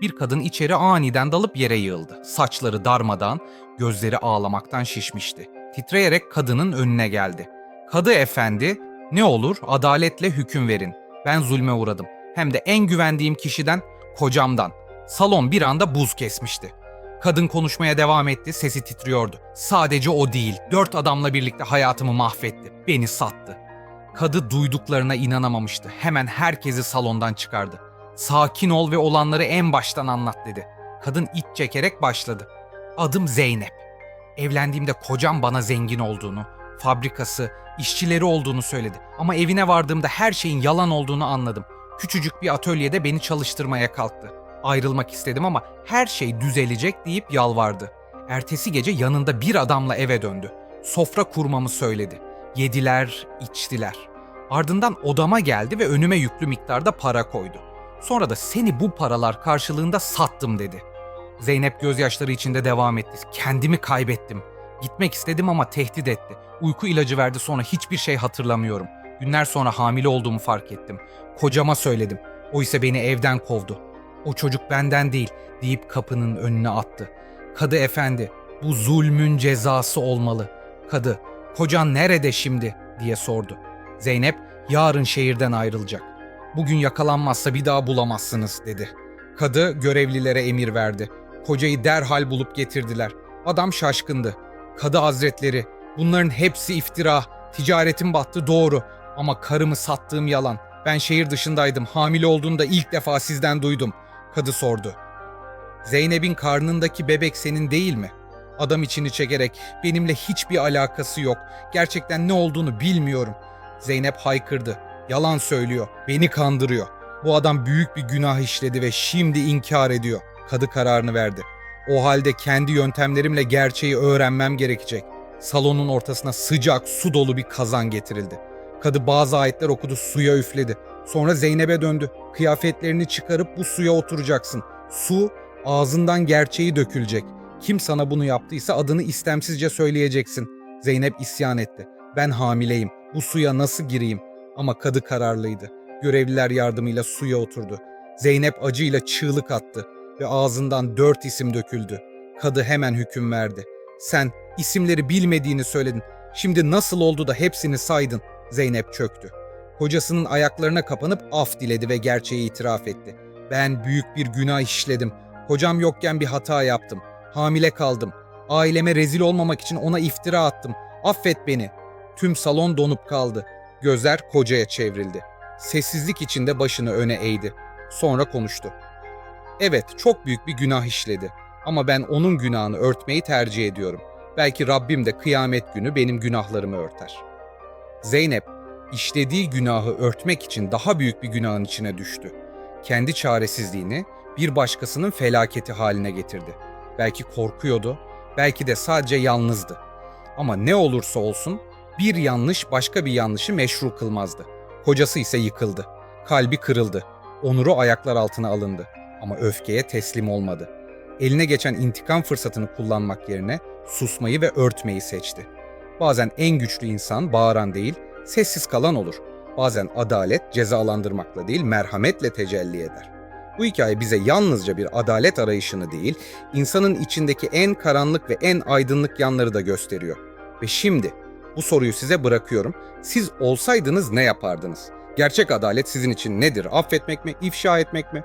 bir kadın içeri aniden dalıp yere yığıldı. Saçları darmadan, gözleri ağlamaktan şişmişti. Titreyerek kadının önüne geldi. Kadı efendi, ne olur adaletle hüküm verin. Ben zulme uğradım. Hem de en güvendiğim kişiden, kocamdan. Salon bir anda buz kesmişti. Kadın konuşmaya devam etti, sesi titriyordu. Sadece o değil, dört adamla birlikte hayatımı mahvetti. Beni sattı. Kadı duyduklarına inanamamıştı. Hemen herkesi salondan çıkardı. Sakin ol ve olanları en baştan anlat dedi. Kadın iç çekerek başladı. Adım Zeynep. Evlendiğimde kocam bana zengin olduğunu, fabrikası, işçileri olduğunu söyledi. Ama evine vardığımda her şeyin yalan olduğunu anladım. Küçücük bir atölyede beni çalıştırmaya kalktı. Ayrılmak istedim ama her şey düzelecek deyip yalvardı. Ertesi gece yanında bir adamla eve döndü. Sofra kurmamı söyledi. Yediler, içtiler. Ardından odama geldi ve önüme yüklü miktarda para koydu. Sonra da seni bu paralar karşılığında sattım dedi. Zeynep gözyaşları içinde devam etti. Kendimi kaybettim. Gitmek istedim ama tehdit etti. Uyku ilacı verdi sonra hiçbir şey hatırlamıyorum. Günler sonra hamile olduğumu fark ettim. Kocama söyledim. O ise beni evden kovdu. O çocuk benden değil deyip kapının önüne attı. Kadı efendi, bu zulmün cezası olmalı. Kadı, kocan nerede şimdi diye sordu. Zeynep, yarın şehirden ayrılacak. Bugün yakalanmazsa bir daha bulamazsınız dedi. Kadı görevlilere emir verdi. Kocayı derhal bulup getirdiler. Adam şaşkındı. Kadı hazretleri, bunların hepsi iftira. Ticaretim battı doğru ama karımı sattığım yalan. Ben şehir dışındaydım. Hamile olduğunu da ilk defa sizden duydum. Kadı sordu. Zeynep'in karnındaki bebek senin değil mi? Adam içini çekerek benimle hiçbir alakası yok. Gerçekten ne olduğunu bilmiyorum. Zeynep haykırdı. Yalan söylüyor. Beni kandırıyor. Bu adam büyük bir günah işledi ve şimdi inkar ediyor. Kadı kararını verdi. O halde kendi yöntemlerimle gerçeği öğrenmem gerekecek. Salonun ortasına sıcak su dolu bir kazan getirildi. Kadı bazı ayetler okudu, suya üfledi. Sonra Zeynep'e döndü. Kıyafetlerini çıkarıp bu suya oturacaksın. Su ağzından gerçeği dökülecek. Kim sana bunu yaptıysa adını istemsizce söyleyeceksin. Zeynep isyan etti. Ben hamileyim. Bu suya nasıl gireyim? Ama kadı kararlıydı. Görevliler yardımıyla suya oturdu. Zeynep acıyla çığlık attı ve ağzından dört isim döküldü. Kadı hemen hüküm verdi. Sen isimleri bilmediğini söyledin. Şimdi nasıl oldu da hepsini saydın? Zeynep çöktü. Kocasının ayaklarına kapanıp af diledi ve gerçeği itiraf etti. Ben büyük bir günah işledim. Kocam yokken bir hata yaptım. Hamile kaldım. Aileme rezil olmamak için ona iftira attım. Affet beni. Tüm salon donup kaldı. Gözler kocaya çevrildi. Sessizlik içinde başını öne eğdi. Sonra konuştu. Evet, çok büyük bir günah işledi. Ama ben onun günahını örtmeyi tercih ediyorum. Belki Rabbim de kıyamet günü benim günahlarımı örter. Zeynep, işlediği günahı örtmek için daha büyük bir günahın içine düştü. Kendi çaresizliğini bir başkasının felaketi haline getirdi. Belki korkuyordu, belki de sadece yalnızdı. Ama ne olursa olsun bir yanlış başka bir yanlışı meşru kılmazdı. Kocası ise yıkıldı. Kalbi kırıldı. Onuru ayaklar altına alındı. Ama öfkeye teslim olmadı. Eline geçen intikam fırsatını kullanmak yerine susmayı ve örtmeyi seçti. Bazen en güçlü insan bağıran değil, sessiz kalan olur. Bazen adalet cezalandırmakla değil, merhametle tecelli eder. Bu hikaye bize yalnızca bir adalet arayışını değil, insanın içindeki en karanlık ve en aydınlık yanları da gösteriyor. Ve şimdi bu soruyu size bırakıyorum. Siz olsaydınız ne yapardınız? Gerçek adalet sizin için nedir? Affetmek mi, ifşa etmek mi?